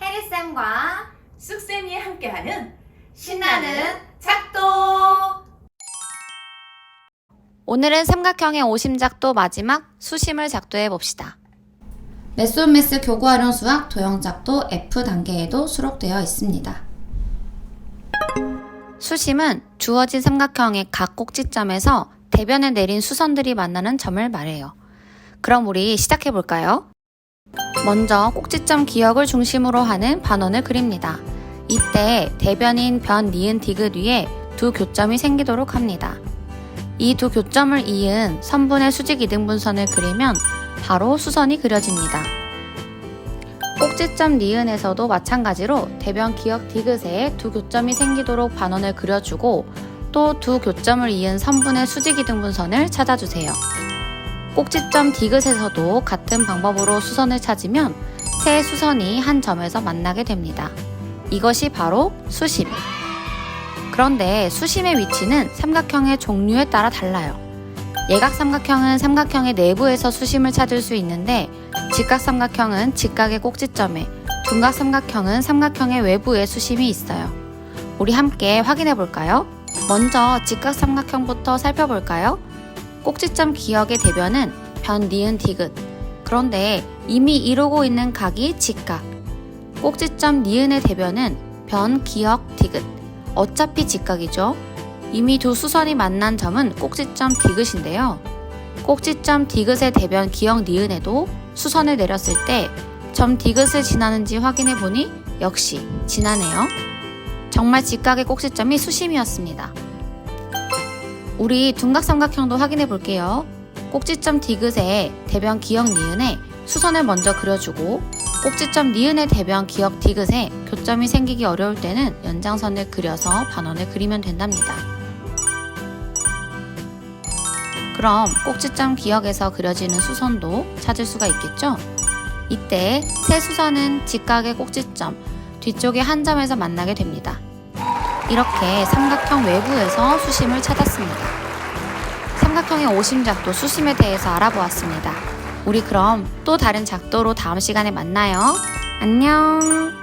해리쌤과 쑥쌤이 함께하는 신나는 작도! 오늘은 삼각형의 오심작도 마지막 수심을 작도해 봅시다. 메소메스 교구활용 수학 도형작도 F 단계에도 수록되어 있습니다. 수심은 주어진 삼각형의 각 꼭지점에서 대변에 내린 수선들이 만나는 점을 말해요. 그럼 우리 시작해 볼까요? 먼저 꼭지점 기역을 중심으로 하는 반원을 그립니다. 이때 대변인 변, 니은, 디귿 위에 두 교점이 생기도록 합니다. 이 두 교점을 이은 선분의 수직 이등분선을 그리면 바로 수선이 그려집니다. 꼭지점 니은에서도 마찬가지로 대변 기역 디귿에 두 교점이 생기도록 반원을 그려주고 또 두 교점을 이은 선분의 수직 이등분선을 찾아주세요. 꼭지점 디귿에서도 같은 방법으로 수선을 찾으면 세 수선이 한 점에서 만나게 됩니다. 이것이 바로 수심. 그런데 수심의 위치는 삼각형의 종류에 따라 달라요. 예각 삼각형은 삼각형의 내부에서 수심을 찾을 수 있는데 직각 삼각형은 직각의 꼭지점에 둔각 삼각형은 삼각형의 외부에 수심이 있어요. 우리 함께 확인해 볼까요? 먼저 직각 삼각형부터 살펴볼까요? 꼭지점 기역의 대변은 변, 니은, 디귿. 그런데 이미 이루고 있는 각이 직각. 꼭지점 니은의 대변은 변, 기역, 디귿. 어차피 직각이죠. 이미 두 수선이 만난 점은 꼭지점 디귿인데요. 꼭지점 디귿의 대변 기역 니은에도 수선을 내렸을 때 점 디귿을 지나는지 확인해 보니 역시 지나네요. 정말 직각의 꼭지점이 수심이었습니다. 우리 둔각삼각형도 확인해 볼게요. 꼭지점 디귿에 대변 기역 니은에 수선을 먼저 그려주고 꼭지점 니은의 대변 기역 디귿에 교점이 생기기 어려울 때는 연장선을 그려서 반원을 그리면 된답니다. 그럼 꼭지점 기역에서 그려지는 수선도 찾을 수가 있겠죠? 이때 세 수선은 직각의 꼭지점 뒤쪽의 한 점에서 만나게 됩니다. 이렇게 삼각형 외부에서 수심을 찾았습니다. 삼각형의 오심작도 수심에 대해서 알아보았습니다. 우리 그럼 또 다른 작도로 다음 시간에 만나요. 안녕!